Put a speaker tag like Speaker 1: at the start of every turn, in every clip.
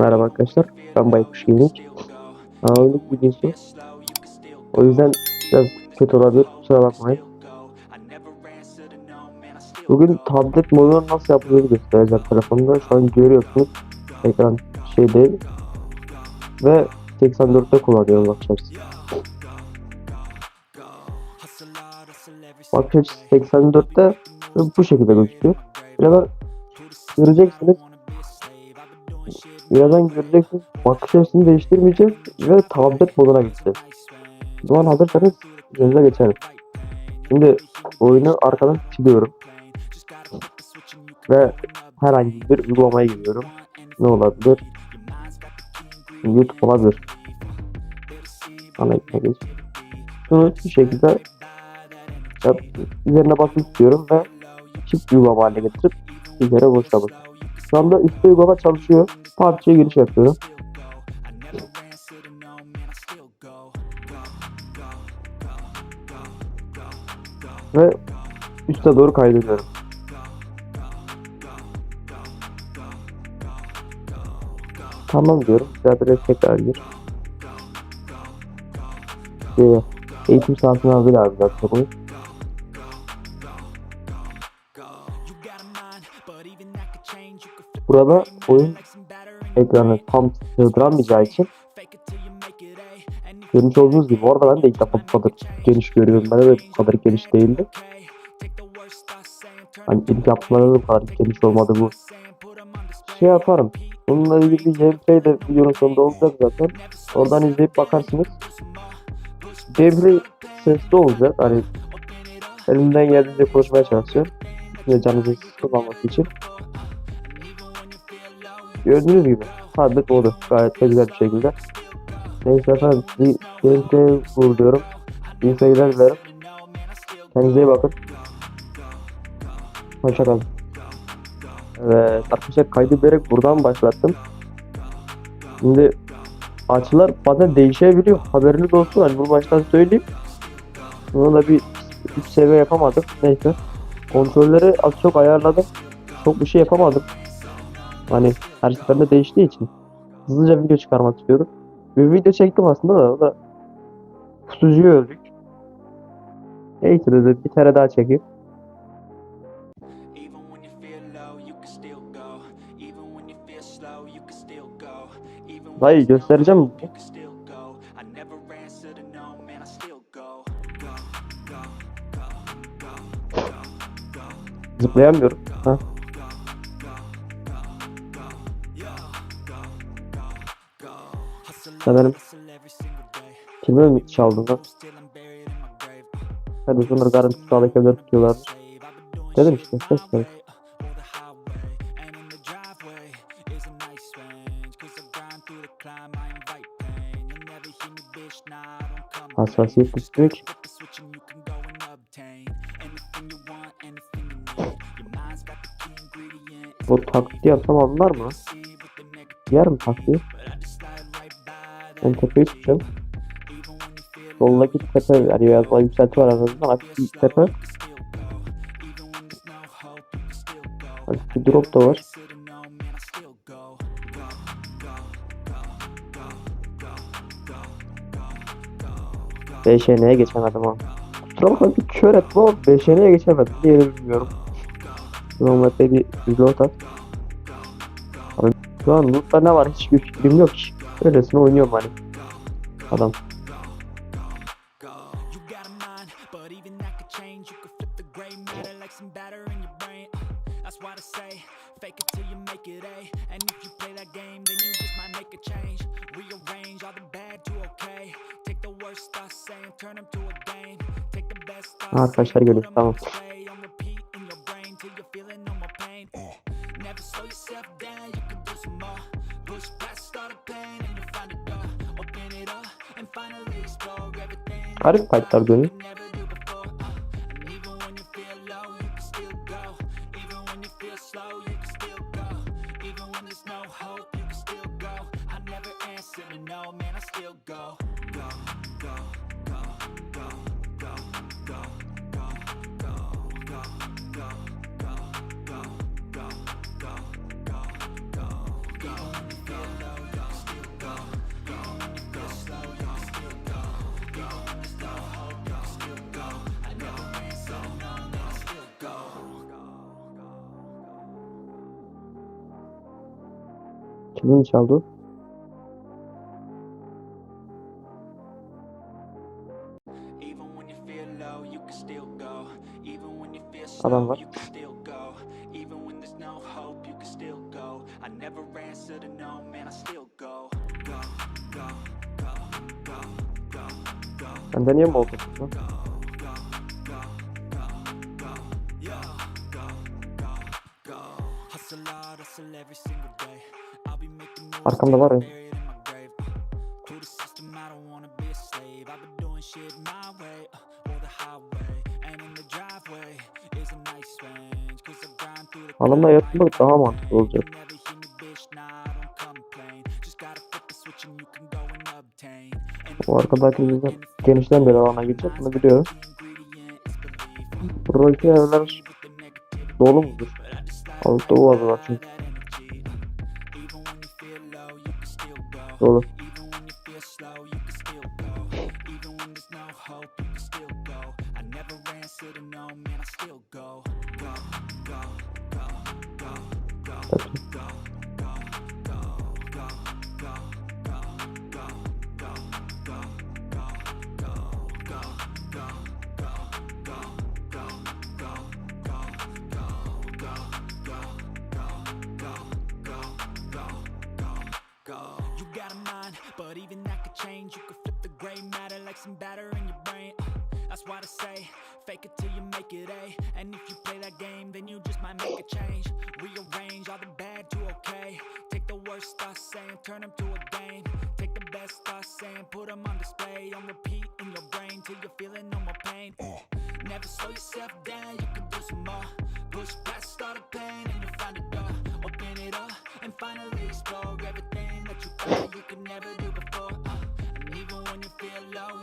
Speaker 1: Merhaba arkadaşlar. Ben Baykuş Gaming. Ağırlık videosu. O yüzden biraz kötü olabilir. Kusura bakmayın. Bugün tablet modunu nasıl yapıldığını göstereceğim telefonda. Şu an görüyorsunuz. Ekran şey değil. Ve 84'te kullanıyorum bakış açısı. Bakış açısı 84'te bu şekilde gözüküyor. Birazdan göreceksiniz. Birazdan göreceksiniz. Bakış açısını değiştirmeyeceğiz ve tablet moduna gideceğiz. O zaman hazırsanız üzerinize geçelim. Şimdi oyunu arkadan siliyorum. Ve herhangi bir uygulamaya giriyorum. Ne olabilir? YouTube olabilir. Ana geç. Şunu bir şekilde üzerine basıp istiyorum ve çift uygulama haline getirip üzerine boşa basıyorum. Şu anda üstte uygulama çalışıyor. PUBG'ye giriş yapıyorum. Ve üste doğru kaydediyorum. Tamam diyorum. Zaten tekrar gir. Ee, eğitim saatini aldı abi zaten bunu. Burada oyun ekranı tam sığdıramayacağı için görmüş olduğunuz gibi orada ben de ilk defa bu kadar geniş görüyorum. Ben de bu kadar geniş değildi. Hani ilk yapmaları bu kadar geniş olmadı bu. Şey yaparım. Bununla ilgili gameplay de videonun sonunda olacak zaten. Oradan izleyip bakarsınız. Gameplay sesli olacak. Hani elimden geldiğince konuşmaya çalışıyorum. Ve canınızın sıkılmaması için. Gördüğünüz gibi tablet modu gayet güzel bir şekilde. Neyse efendim bir gameplay vuruyorum. İyi seyirler dilerim. Kendinize iyi bakın. Hoşçakalın. Evet arkadaşlar kaydı vererek buradan başlattım. Şimdi açılar bazen değişebiliyor. Haberiniz olsun. Hani bunu baştan söyleyeyim. Bunu da bir üst seviye yapamadık. Neyse. Kontrolleri az çok ayarladım. Çok bir şey yapamadım. Hani her seferinde değiştiği için. Hızlıca video çıkarmak istiyorum. Bir video çektim aslında da o da pusucuyu öldük. Neyse dedi bir tane daha çekeyim.
Speaker 2: Even when you feel
Speaker 1: Sanırım kime mi çaldın lan? Hadi şunları garanti sağdaki evleri tutuyorlar. Dedim işte ver. Hassasiyet düştük. Bu taklidi yapsam anlar mı? Yer mi taklidi? Ben tepeyi tutacağım. Soldaki tepe yani biraz daha yükselti var aranızda. Hafif bir tepe. Hafif bir drop da var. BŞN'ye geçemedim ama. Kusura bakma bir kör etme ama BŞN'ye geçemedim. De bilmiyorum. Normalde bir reload at. Abi şu an loot'ta ne var hiçbir fikrim yok ki. Öylesine oynuyorum hani. Adam. Arkadaşlar
Speaker 2: görüyoruz
Speaker 1: tamam. Garip fightlar
Speaker 2: görüyorum. go, go.
Speaker 1: Kimin çaldı? Adam var. Bende niye
Speaker 2: molotov tuttu? hustle hard, hustle every single day.
Speaker 1: Arkamda var ya. Hanımla yatmak daha mantıklı olacak. Bu arkadaki bizden genişten bir alana gidecek bunu biliyorum. Buradaki evler dolu mudur? Altta uvazı çünkü.
Speaker 2: solo. Thank. Some batter in your brain. Uh, That's why I say, fake it till you make it A. And if you play that game, then you just might make a change. Rearrange all the bad to okay. Take the worst thoughts saying, turn them to a game. Take the best thoughts saying, put them on display. On repeat in your brain till you're feeling no more pain. Never slow yourself down, you can do some more. Push past all the pain and you'll find a door. Open it up and finally explore everything that you thought you could never do before. Uh, and even when you feel low,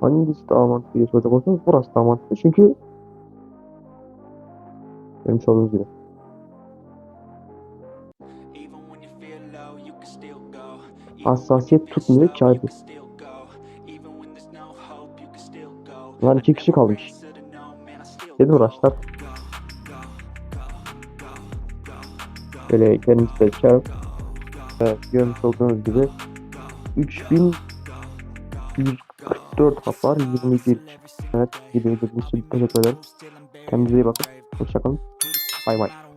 Speaker 1: Hangisi daha mantıklı diye soracak olsanız burası daha mantıklı çünkü görmüş olduğunuz gibi. Hassasiyet tutmuyor ki abi. Lan iki kişi kalmış. Dedim uğraşlar. Böyle kendimizi de çağırıp Evet görmüş olduğunuz gibi 3144 hasar 21 Evet videoyu da bu ederim. Kendinize iyi bakın. Hoşçakalın. Bay bay.